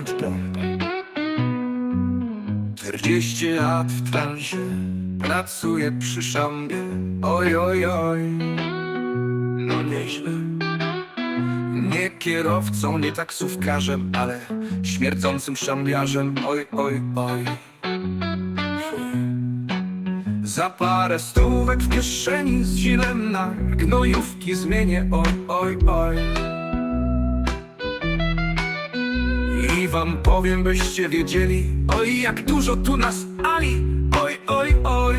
bądź bądź 40 lat w transie Pracuję przy szambie. Oj, oj, oj. No nieźle. Nie kierowcą, nie taksówkarzem Ale śmierdzącym szambiarzem. Oj, oj, oj. Za parę stówek w kieszeni Z zilem na gnojówki zmienię. Oj, oj, oj I wam powiem, byście wiedzieli Oj, jak dużo tu nas Ali. Oj, oj, oj.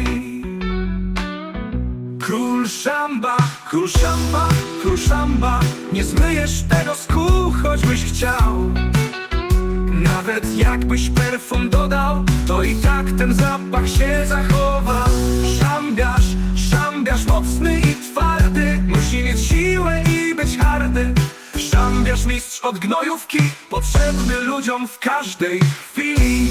Król szamba, król szamba, król szamba Nie zmyjesz tego z kół, choćbyś chciał. Nawet jakbyś perfum dodał To i tak ten zapach się zachowa Szambiarz, szambiarz mocny i twardy mistrz od gnojówki Potrzebny ludziom w każdej chwili.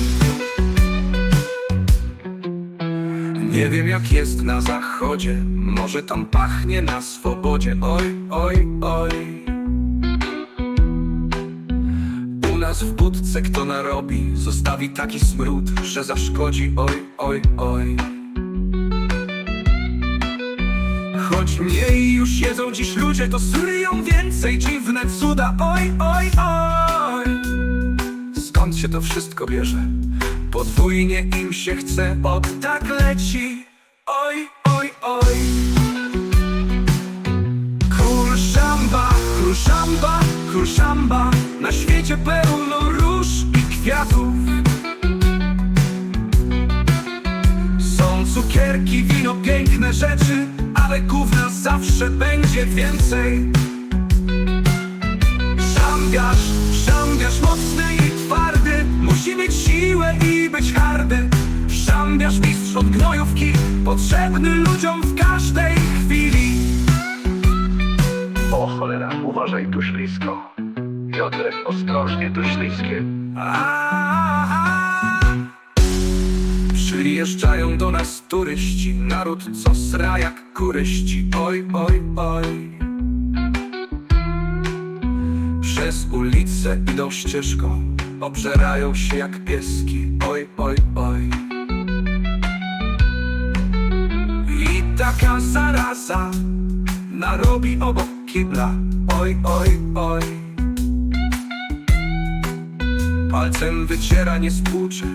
Nie wiem jak jest na zachodzie Może tam pachnie na swobodzie. Oj, oj, oj. U nas w budce kto narobi Zostawi taki smród, że zaszkodzi. Oj, oj, oj Choć mniej już jedzą dziś ludzie To sryją więcej dziwne cuda. Oj, oj, oj. Skąd się to wszystko bierze? Podwójnie im się chce Od tak leci. Oj, oj, oj. Król szamba, król szamba, król szamba. Na świecie pełno róż i kwiatów. Są cukierki, wino, piękne rzeczy Ale gówna zawsze będzie więcej. Szambiarz, szambiarz mocny i twardy Musi mieć siłę i być hardy. Szambiarz mistrz od gnojówki Potrzebny ludziom w każdej chwili. O cholera, uważaj tu ślisko. Piotrek, ostrożnie tu śliskie. A-a-a. Przyjeżdżają do nas turyści. Naród co sra jak kuryści. Oj, oj, oj. Przez ulicę idą ścieżką. Obżerają się jak pieski. Oj, oj, oj. I taka zaraza Narobi obok kibla. Oj, oj, oj Palcem wyciera, nie spłucze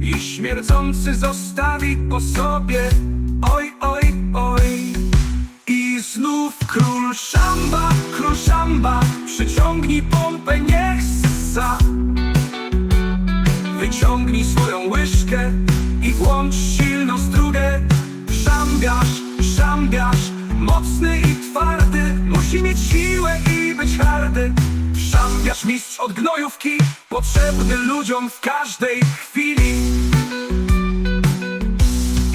I śmierdzący zostawi po sobie. Oj, oj, oj. I znów król szamba, król szamba Przyciągnij pompę, niech ssa Wyciągnij swoją łyżkę I włącz silną strugę. Szambiarz, szambiarz Mocny i twardy. Musi mieć siłę i być hardy. Szambiarz mistrz od gnojówki Potrzebny ludziom w każdej chwili.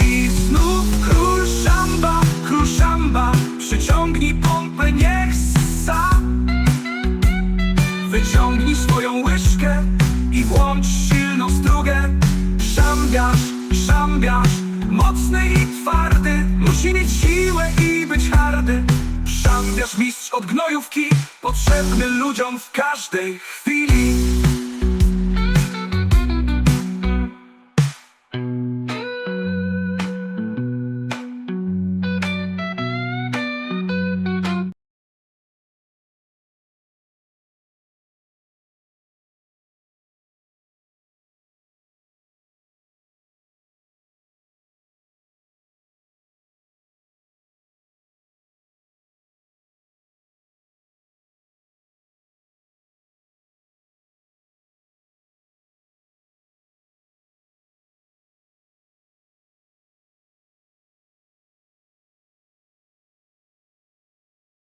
I znów król szamba, król szamba Przyciągnij pompę, niech ssa Wyciągnij swoją łyżkę I włącz silną strugę. Szambiarz, szambiarz Mocny i twardy Musi mieć siłę i być hardy. Szambiarz mistrz od gnojówki Potrzebny ludziom w każdej chwili